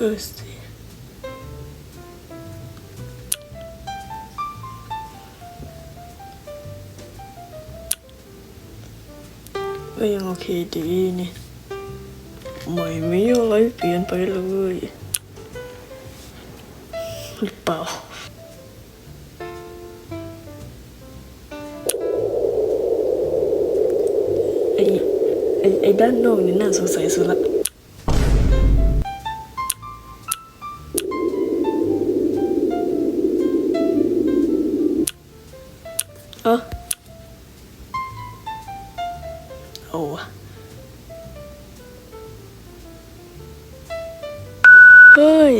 เออสิก็ยังโอเคดีนี่ไม่มีอะไรเปลี่ยนไปเลยหรือเปล่าไอ้ไอ้ไอ้ด้านนอกนี่น่าสงสัยสุดละ โอ้เฮ้ย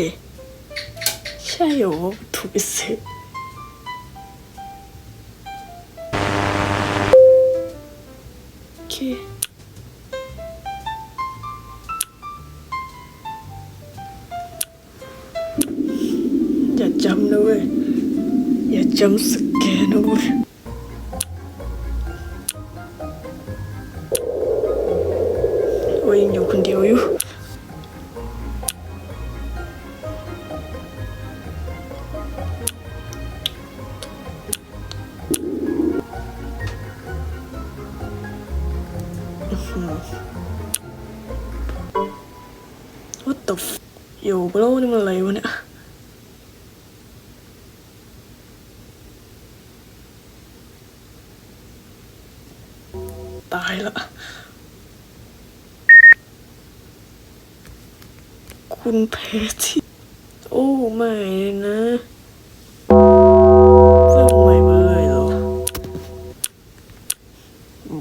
ใช่เหรอถูกพิเศษโอเคอย่าจำนะเว้ยอย่าจำสแกนนะเว้ย โอ้ยยังอยู่คนเดียวอยู่ What the f อยู่บล็นี่มันอะไรวะเนี่ย ตายละ คุณเพที่โอ้ไม่นะเริ่มใหม่มาเลยเหรอ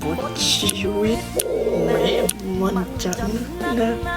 บทชีวิตไม่มันจันนะ